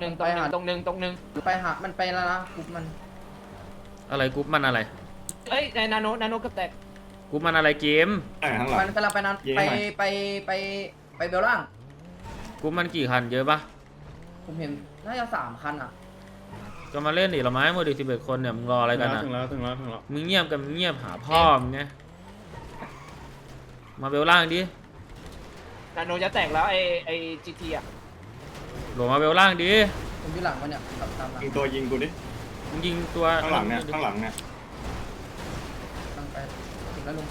หนึ่งตรงหนึ่งตรงหนึ่งตรงหนึ่งไปหามันไปแล้วนะกรุ๊ปมันอะไรกรุ๊ปมันอะไรเอ้ยในนาโนนาโนกับแตกกรุ๊ปมันอะไรเกมไหนข้างหลังมันกำลังไปนั้นยิงไปให้หน่อย ไปไปไปเบลล่าง กรุ๊ปมันกี่คันเยอะปะผมเห็นน่าจะสามคันอะก็มาเล่นดิเราไม้หมดดิสิบเอ็ดคนเนี่ยมึงรออะไรกันอะถึงแล้วถึงแล้วถึงแล้วมึงเงียบกันมึงเงียบหาพ่อมึงไงมาเบลล่างดินาโนจะแตกแล้วไอไอจีทีอะ โหลมาเบลล่างดิผมอยู่หลังมันเนี่ยขับตามหลังยิงตัวยิงกูดิ มึงยิงตัวข้างหลังเนี่ย ข้างหลังเนี่ย ตั้งไปถึงแล้วลุง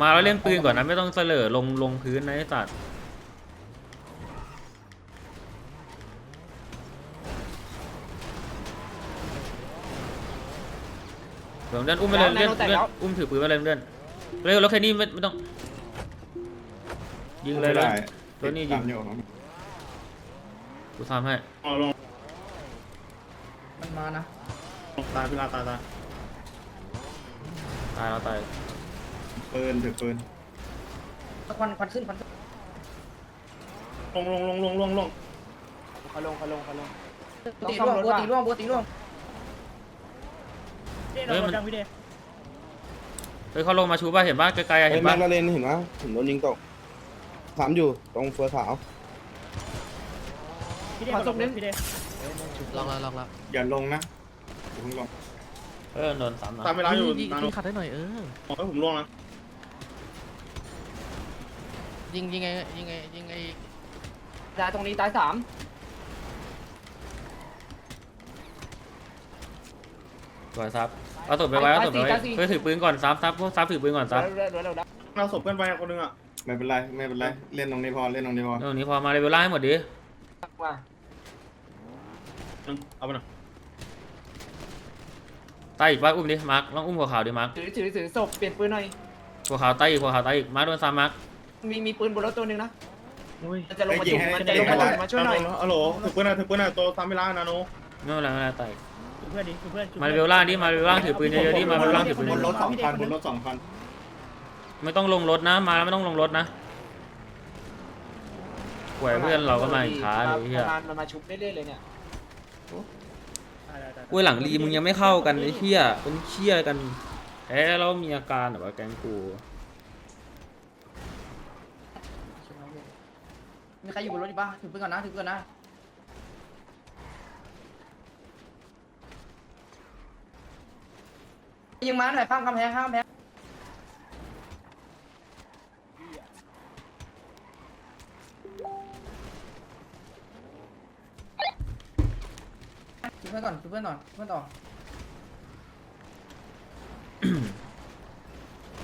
มาแล้วเล่นปืนก่อนนะไม่ต้องเสลอลงลงพื้นนะไอ้สัตว์เดี๋ยวเดินอุ้มไปเลยเลื่อนเลื่อนอุ้มถือปืนไปเลยเลื่อนเร็วรถแค่นี้ไม่ไม่ต้อง ยิงเลยเลยไม่ได้ตัวนี้ยิง ตามอยู่ กูทำให้เอาลงมันมานะตายพี่ลาตายตายตายแล้วตายปืนถือปืนควันควันขึ้นควันขึ้นลงลงลงลงลงลงเขาลงเขาลงเขาลงปกติร่วงปกติร่วงปกติร่วงเฮ้ยมันเฮ้ยเขาลงมาชูป่ะเห็นป่ะไกลๆอะเห็เห็นนแม็ป่ะกลาเรนเห็นไหมผมโดนยิงตกถามอยู่ตรงเฟือขาว ขอส่งนึงลองแล้วลองแล้วอย่าลงนะอย่าเพิ่งลงเออโดนสามนัดตามเวลาอยู่ยิงนาโนยิงขัดได้หน่อยเออขอให้ผมลงนะยิงยิงไงยิงไงยิงไงดาตรงนี้ตายสามสวยซับเอาศพไปไว้เอาศพไปไว้เฮ้ยถือปืนก่อนซับซับพวกซับถือปืนก่อนซับเร็วเร็วเร็วเร็วเราศพเพื่อนไปคนนึงอะไม่เป็นไรไม่เป็นไรเล่นตรงนี้พอเล่นตรงนี้พอเดี๋ยวนี้พอมาเลยเวลาให้หมดดิ มาเอาไปหน่อยตายอีกป่ะอุ้มดิมาร์คลองอุ้มหัวขาวดิมาร์คถือถือถือศพเปลี่ยนปืนหน่อย หัวขาวตายอีกหัวขาวตายอีกมาร์คโดนซ้ำมาร์คมีมีปืนบนรถตัวหนึ่งนะอุ้ยมันจะลงมาจุ่มมันจะลงมาจุ่มมาช่วยหน่อยฮัลโหลถือปืนหน่อยถือปืนหน่อยตัวตามเวลานาโนไม่เป็นไรไม่เป็นไรตายเพื่อนดิเพื่อนมาเวลล่างดิมาเวลล่างถือปืนเยอะๆดิมาเวลล่างถือปืนบนรถสองคันบนรถสองคันไม่ต้องลงรถนะมาแล้วไม่ต้องลงรถนะ หวยเพื่อนเราก็มาอีกช้าเลยเฮียมันมันมาชุบเรื่อยๆเลยเนี่ยอุ้ยหลังรีมึงยังไม่เข้ากันไอ้เฮียเป็นเฮียกันแพ้แล้วมีอาการแบบว่าแกงกูมีใครอยู่บนรถอีกปะถือปืนก่อนนะถือปืนก่อนนะยิงมาหน่อยข้ามกำแพงข้ามกำแพง ถือเพื่อนก่อนถือเพื่อนก่อนเพื่อนต่อ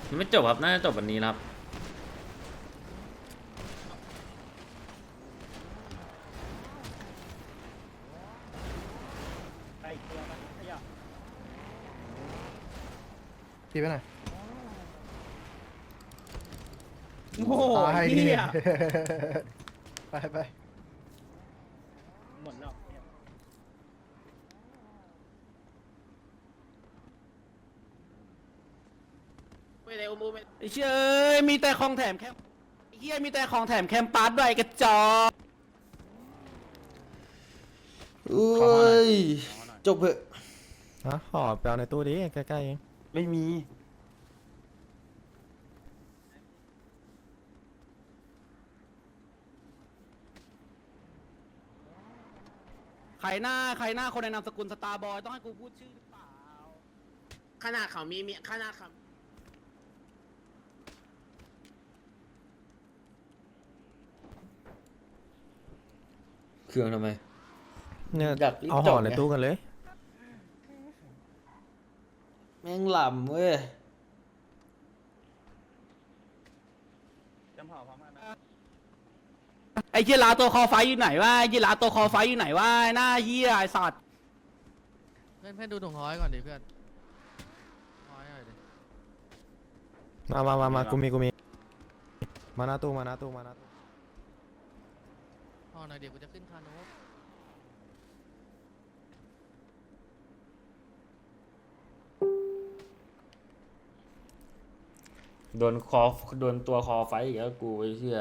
ยังไม่จบครับ น่าจะจบวันนี้นะครับพี่ไปไหนโอ้โหตายเฮีดิยไปไปหมดแล้ว ไม่ได้อุ้มไม่ไอ้เชยมีแต่ของแถมแคมไอ้เฮียมีแต่ของแถมแคมปัสด้วยไอ้กระจอกอุ้ยจบเถอะฮะห่อไปเอาในตู้ดิใกล้ๆเองไม่มี ใครหน้าใครหน้าคนในนามสกุลสตาร์บอยต้องให้กูพูดชื่อหรือเปล่าขนาดเขามีมีขนาดเขา เครื่องทำไม เนี่ยอยากรีบเอาจห่บอในไงตู้กันเลย แม่งหล่ำเว้ย ไอ้เฮียลาตัวคอไฟอยู่ไหนวะไอ้เฮียลาตัวคอไฟอยู่ไหนวะไอ้หน้าเฮียไอ้สัตว์เพื่อนเพื่อนดูถุงห้อยก่อนดิเพื่อนห้อยหน่อยดิมามามามากูมีกูมี มาหน้าตู้มาหน้าตู้มาหน้าตู้ ห่อหน่อยเดี๋ยวกูจะขึ้นคานุโดนคอโดนตัวคอไฟอีกแล้วกูไอ้เหี้ย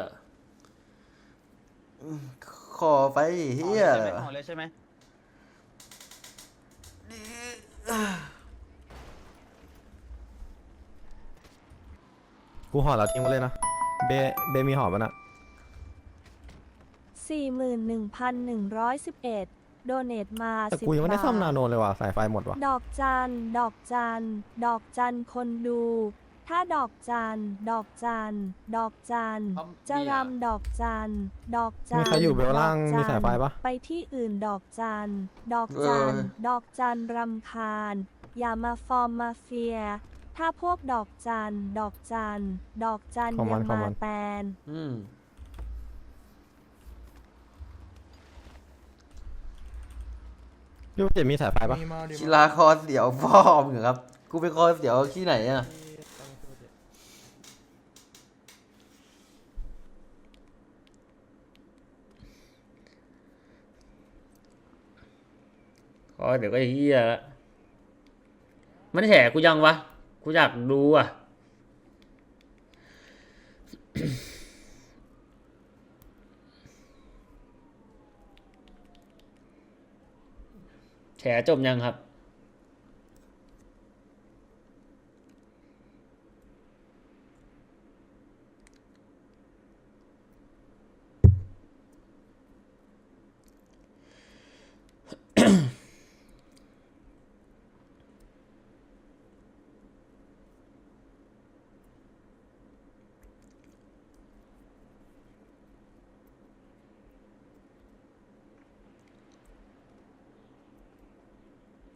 อืมคคอไปเฮียใช่ไหมห่อเลยใช่ไหมกูห่อแล้วทิ้งไว้เลยนะ เบ เบมีห่อปะน่ะ 41,111 โดเนตมาแต่10กูยังไม่ได้ซ่อมนาบาทโนเลยว่ะสายไฟหมดว่ะดอกจัน ดอกจัน ดอกจันคนดู ถ้าดอกจัน ดอกจัน ดอกจันจะรำดอกจัน ดอกจันมีใครอยู่เบลล่างดอกจันมีสายไฟปะไปที่อื่นดอกจัน ดอกจัน เออ ดอกจันรำคาญ อย่ามาฟอร์มมาเฟีย ถ้าพวกดอกจัน ดอกจัน ดอกจันของอมัย่านของมามันแตนอืม พี่เจ็ดมีสายไฟปะกีฬาคอเสียวพ่อมึงเหรอครับ กูไปคอเสียวที่ไหนอะคอเดี๋ยวก็เฮียละมันแฉกูยังวะ กูอยากดูอะ แฉจบยังครับ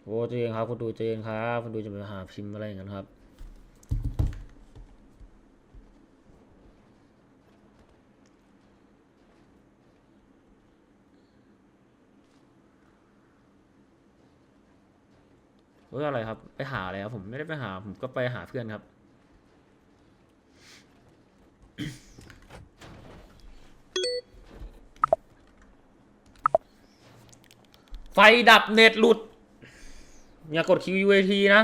โอ้เจงครับคุณดูเจงครับคุณดูจะไปหาพิมพ์อะไรอย่างนั้นครับเฮ้ยอะไรครับ ไปหาอะไรครับผมไม่ได้ไปหาผมก็ไปหาเพื่อนครับไฟดับเน็ตหลุด อย่ากด QUAT นะ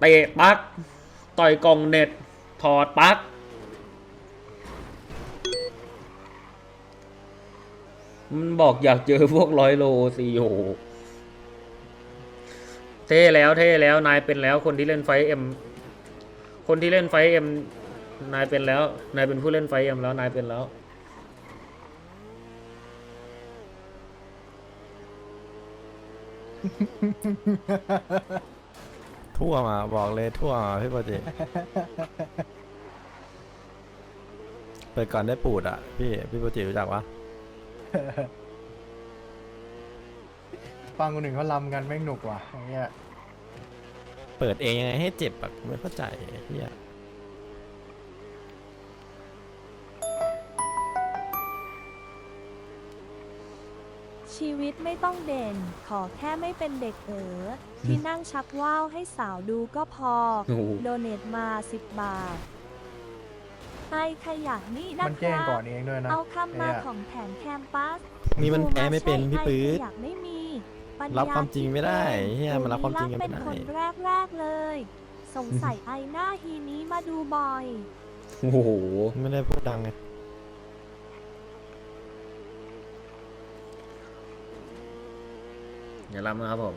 เตะปัก ต่อยกล่องเน็ต ถอดปักมันบอกอยากเจอพวกร้อยโลซีโอเท่แล้วเท่แล้วนายเป็นแล้วคนที่เล่นไฟเอ็ม คนที่เล่นไฟเอ็ม นายเป็นแล้ว นายเป็นผู้เล่นไฟเอ็มแล้ว นายเป็นแล้ว ทั่วมาบอกเลยทั่วมาพี่โปรเจกเปิดก่อนได้ปูดอะ พี่พี่โปรเจกรู้จักปะฟังคนหนึ่งเขาลำกันแม่งหนุกว่ะอย่างเงี้ย เปิดเองยังไงให้เจ็บอะไม่เข้าใจพี่อะ ชีวิตไม่ต้องเด่น ขอแค่ไม่เป็นเด็กเอ๋อที่นั่งชักว่าวให้สาวดูก็พอ โอ้โห โดเนตมา 10 บาทไอขยะนี่นะมันคแจ้งรับก่อนเองด้วยนะเอาคำมาเนี่ยของแผนแคมปัสนี่มันแพ้ไม่เป็นพี่ปื๊ด อยากไม่มีปัญญรับความจริงไม่ได้คิเฮียมันรับความจริงกันเป็ไม่นได้คนแรกแรกๆเลย สงสัยไอหน้าฮีนี้มาดูบ่อย โอ้โห ไม่ได้พูดดังไง อย่าล้ำนะครับผม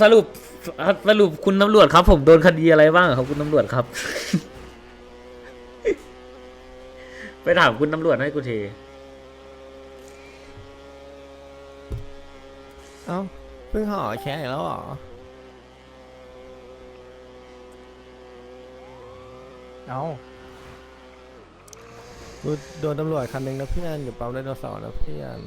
สรุปสรุปคุณตำรวจครับ ผมโดนคดีอะไรบ้างครับคุณตำรวจครับ ไปถามคุณตำรวจให้กูทีเอ้าเพิ่งห่อแค่อีกแล้วเหรอ เอากูโดนตำรวจคันหนึ่งนะเพื่อนอยู่ปั๊มไดโนเสาร์นะเพื่อน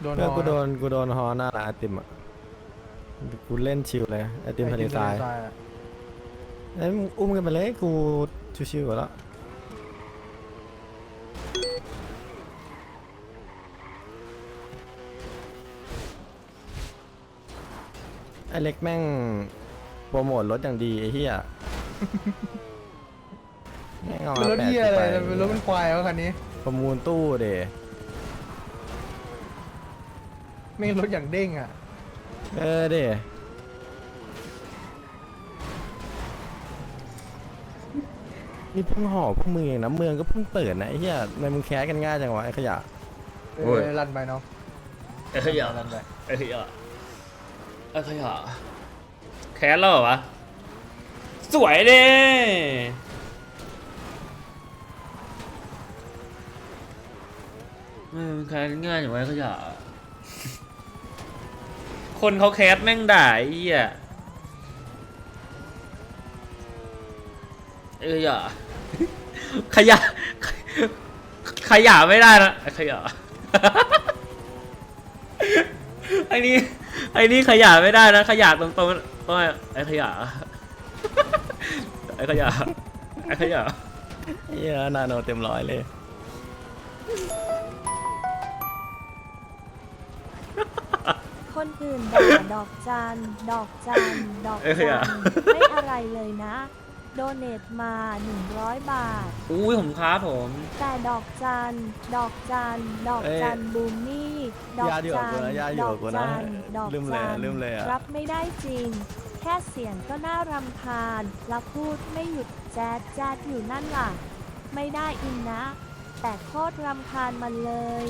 โดนเพื่อนกูโดฮนกูโดนฮอหน้าร้านไอติมอะกูเล่นชิลเลยไอติมทะเลทรายไอติมทะเลทราย งั้นมึงอุ้มกันไปเลยกูชิวๆแล้วไอเล็กแม่งโปรโมทรถอย่างดีไอ้เหี้ยแม่งเอาเป็รถเหี้อะไรปรถเป็นควายวะคันนี้ ประมูลตู้เดไม่รถอย่างเด้งอะ เออเด นี่เพิ่งห่อพวกมึงเองนะเมืองก็เพิ่งเปิดนะไอ้เหี้ยทำไมมึงแคสกันง่ายจังวะไอ้ขยะเอโอ้ยอรันไปเนาะไอ้ขยะรันไปไอ้ขยะไอ้ขยะแคสแล้วเหรอวะ สวยเด้เออมันแคสง่ายอย่างไรขยะ คนเขาแคสแม่งด่าไอ้เหี้ยไอ้ขยะ ขยะ ขยะไม่ได้นะไอ้ขยะไอ้นี่ไอ้นี่ขยะไม่ได้นะ ขยะตรงๆต้องไอ้ขยะไอ้ขยะไอ้ขยะไอ้เหี้ยนาโนเต็มร้อยเลยคนอื่นด่าดอกจัน ดอกจัน ดอกเอ้ยจัอะนไม่อะไรเลยนะ โดเนทมา 100 บาท อุ้ยผมครับผม แต่ดอกจัน ดอกจัน ดอกจันบูมนี่ ดอกญาติอยู่จักับกูนะญาติอยู่กับกูนะดอกจันดอกลืมเลยจัอะลืมเลยอะรับไม่ได้จริง แค่เสียงก็น่ารำคาญ แล้วพูดไม่หยุดแจ๊ดแจ๊ดอยู่นั่นล่ะ ไม่ได้อินนะ แต่โคตรรำคาญมันเลย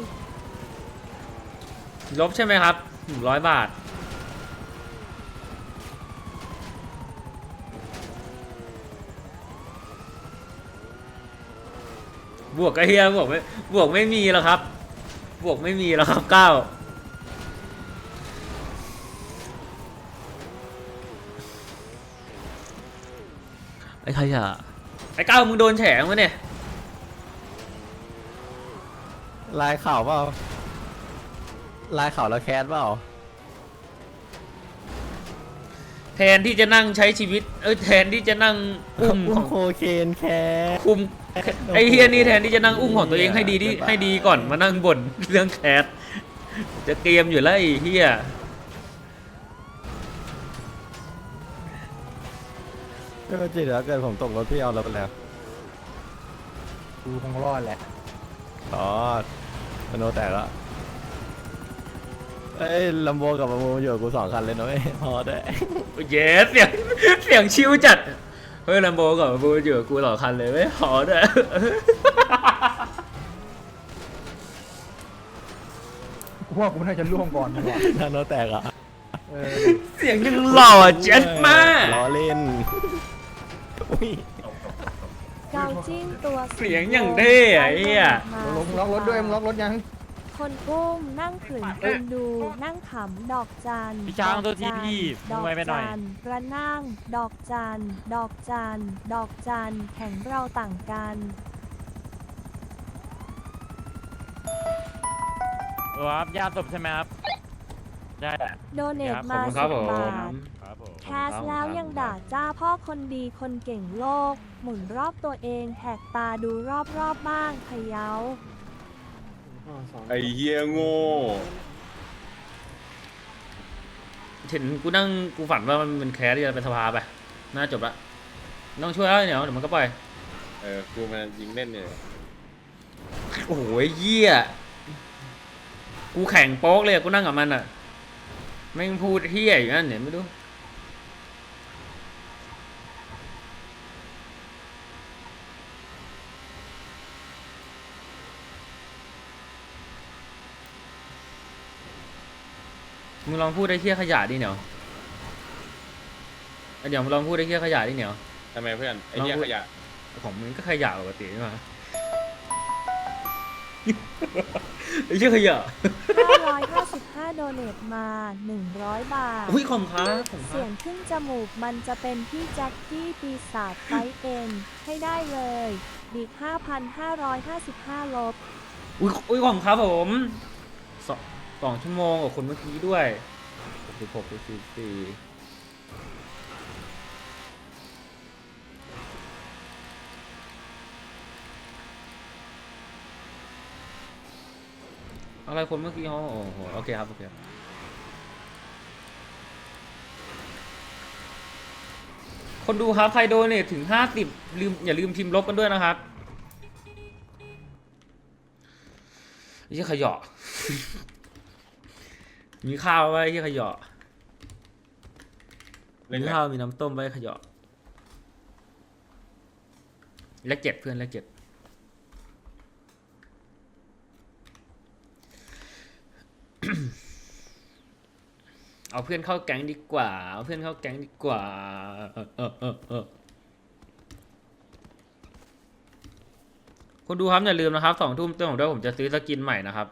ลบใช่ไหมครับหนึ่งร้อยบาท บวกไอ้เฮียบวกไม่บวกไม่มีแล้วครับ บวกไม่มีแล้วครับเก้าไอ้ใครอะไอ้เก้ามึงโดนแฉงวะเนี่ยลายข่าวเปล่าลายข่าวแล้วแคสเปล่าแทนที่จะนั่งใช้ชีวิต เอ้ยแทนที่จะนั่งอุ้มอุ้ขมองโคเคนแคสคุม ไอ้เฮียนี่แทนที่จะนั่งอุ้มของตัวเองให้ดีที่เกินไปให้ดีก่อนมานั่งบ่นเรื่องแคสจะเกมอยู่แล้วไอ้เฮียก็จริงแล้วเกิดผมตกรถพี่เอารถไปแล้วกูคงรอดแหละอ๋อมโนแตกแล้วเอ้ยลัมโบกับประมูลอยู่กับกูสองคันเลยนะเว้ยพอได้เยสเสียงเสียงชิวจัด เฮ้ยลัมโบกับบูอยู่กับกูหล่อคันเลยไม่หอด้วยกูว่ากูน่าจะล่วงก่อนดีกว่านาโนแตกอะเออเสียงยังหล่อเจ็ดมากล้อเล่นอุ้ย เกาจิ้นตัวเสียงอย่างเท่อะไอ้เหี้ยลงล็อกรถด้วยมึงล็อกรถยัง คนอุ้มนั่งขืนคนดู นั่งขำดอกจันพี่ช้างดอกตัวทีจันพี่ดอกไวไปหน่อย จันกระนั่ง ดอกจันดอกจันดอกจันแข่งเราต่างกันครับญาติศพใช่ไหมครับใช่โดเนทขอบมาคุณคสิรับบผมบาท ครับผม แคสแล้วยังด่าจ้าพ่อคนดีคนเก่งโลก หมุนรอบตัวเองแหกตาดูรอบๆบบ้างพะเยา ไอ้เฮียโง่ เห็นกูนั่งกูฝันว่ามันเป็นแคสที่จะไปสภาไปน่าจบละต้องช่วยแล้วเดี๋ยวเดี๋ยวมันก็ปล่อยเออกูมันยิงเล่นเนี่ยโอ้โหเยี่ยกูแข่งโป๊กเลยอะกูนั่งกับมันอะแม่งพูดเฮี้ยอยู่นั่นเนี่ยไม่รู้ มึงลองพูดได้เฮี้ยขยะดิเหนียวไอ้เดี๋ยวมึงลองพูดได้เฮี้ยขยะดิเหนียวทำไมเพื่อนไอ้เฮียลองพูดขยะของมึงก็ขยะปกติใช่ไหมไอ้เหี้ยขยะ555โดเนทมา 100 บาทอุ้ยขอบคุณครับขอบคุณคเสีรัยบงขึ้นจมูกมันจะเป็นพี่แจ็คกี้ปีศาจไฟเอ็นให้ได้เลยบีก5,555 ลบ อุ้ยอุ้ยขอบคุณครับผมสอง สองชั่วโมงกับคนเมื่อกี้ด้วยหกสิบหกสิบสี่อะไรคนเมื่อกี้เขาโอ้โหโอเคครับโอเคครับคนดูครับใครโดเนทถึงห้าสิบลืมอย่าลืมพิมพ์ลบกันด้วยนะครับไอ้เหี้ยขยะ มีข้าวไว้ไอ้เหี้ยขยะเล่มีนแหละข้าวมีน้ำต้มไว้ขยะเลขเจ็ดเพื่อนเลขเจ็ดเอาเพื่อนเข้าแก๊งดีกว่า เอาเพื่อนเข้าแก๊งดีกว่าเออเออเออเออคนดูครับอย่าลืมนะครับสองทุ่มเต้นของด้วยผมจะซื้อสกินใหม่นะครับ